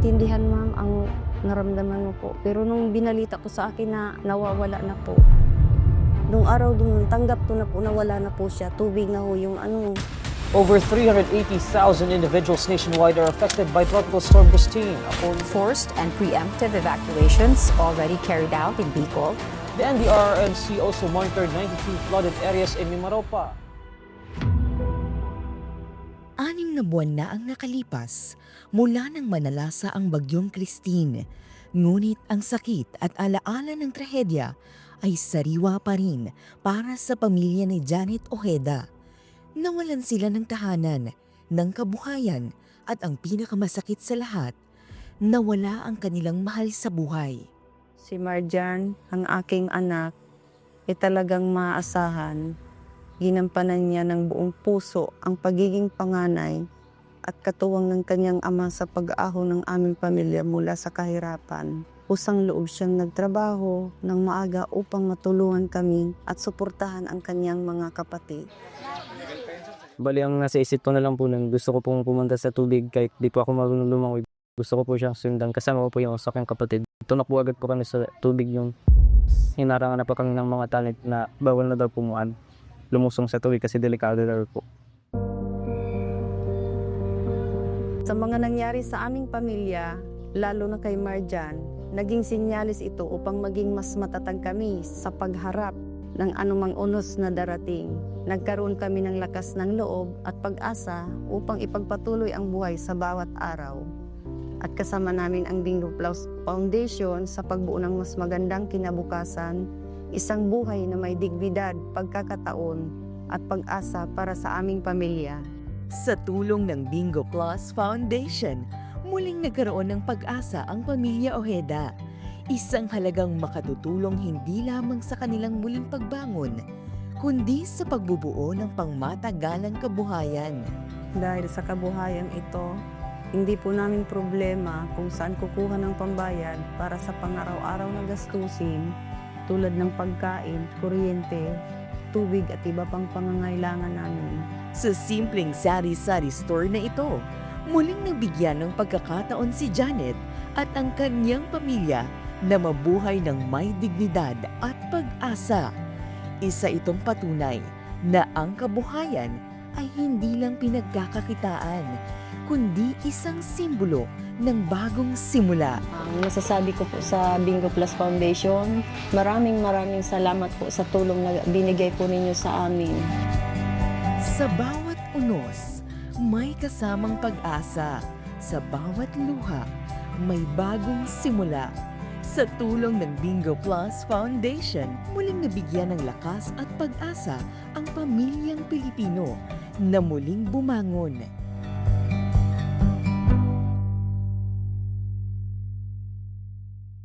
maintindihan ma'am ang naramdaman mo po. Pero nung binalita ko sa akin na nawawala na po, nung araw dun, tanggap ko na po na wala na po siya. Tubig na ho yung ano, Over 380,000 individuals nationwide are affected by Tropical Storm Christine. Forced and preemptive evacuations already carried out in Bicol. the NDRRMC also monitored 92 flooded areas in Mimaropa. Anim na buwan na ang nakalipas mula nang manalasa ang bagyong Christine. Ngunit ang sakit at alaala ng trahedya ay sariwa pa rin para sa pamilya ni Janet Ojeda. Nawalan sila ng tahanan, ng kabuhayan at ang pinakamasakit sa lahat, nawala ang kanilang mahal sa buhay. si Marjan, ang aking anak, ay talagang maasahan. Ginampanan niya ng buong puso ang pagiging panganay at katuwang ng kanyang ama sa pag-ahon ng aming pamilya mula sa kahirapan. Usang loob siyang nagtrabaho ng maaga upang matulungan kami at suportahan ang kanyang mga kapatid. Bali, ang nasa isip ko na lang po nang gusto ko pong pumunta sa tubig kahit di po ako marunong lumangoy. Gusto ko po siyang sundan. Kasama ko po yung sa aking kapatid. Tunak po agad po kami sa tubig yung hinarangan na pa kami ng mga talent na bawal na daw pumuan. Lumusong sa tubig kasi delikado daw po. Sa mga nangyari sa aming pamilya, lalo na kay Marjan, naging sinyalis ito upang maging mas matatag kami sa pagharap ng anumang unos na darating. Nagkaroon kami ng lakas ng loob at pag-asa upang ipagpatuloy ang buhay sa bawat araw. At kasama namin ang Bingo Plus Foundation sa pagbuo ng mas magandang kinabukasan, isang buhay na may dignidad, pagkakataon at pag-asa para sa aming pamilya. Sa tulong ng Bingo Plus Foundation, muling nagkaroon ng pag-asa ang pamilya Ojeda. Isang halagang makatutulong hindi lamang sa kanilang muling pagbangon, kundi sa pagbubuo ng pangmatagalang kabuhayan. Dahil sa kabuhayan ito, hindi po namin problema kung saan kukuha ng pambayad para sa pang-araw-araw na gastusin tulad ng pagkain, kuryente, tubig at iba pang pangangailangan namin. Sa simpleng sari-sari store na ito, muling nabigyan ng pagkakataon si Janet at ang kanyang pamilya na mabuhay ng may dignidad at pag-asa. Isa itong patunay na ang kabuhayan ay hindi lang pinagkakakitaan, kundi isang simbolo ng bagong simula. Ang masasabi ko po sa Bingo Plus Foundation, maraming maraming salamat po sa tulong na binigay po ninyo sa amin. Sa bawat unos, may kasamang pag-asa. Sa bawat luha, may bagong simula. Sa tulong ng Bingo Plus Foundation, muling nabigyan ng lakas at pag-asa ang pamilyang Pilipino na muling bumangon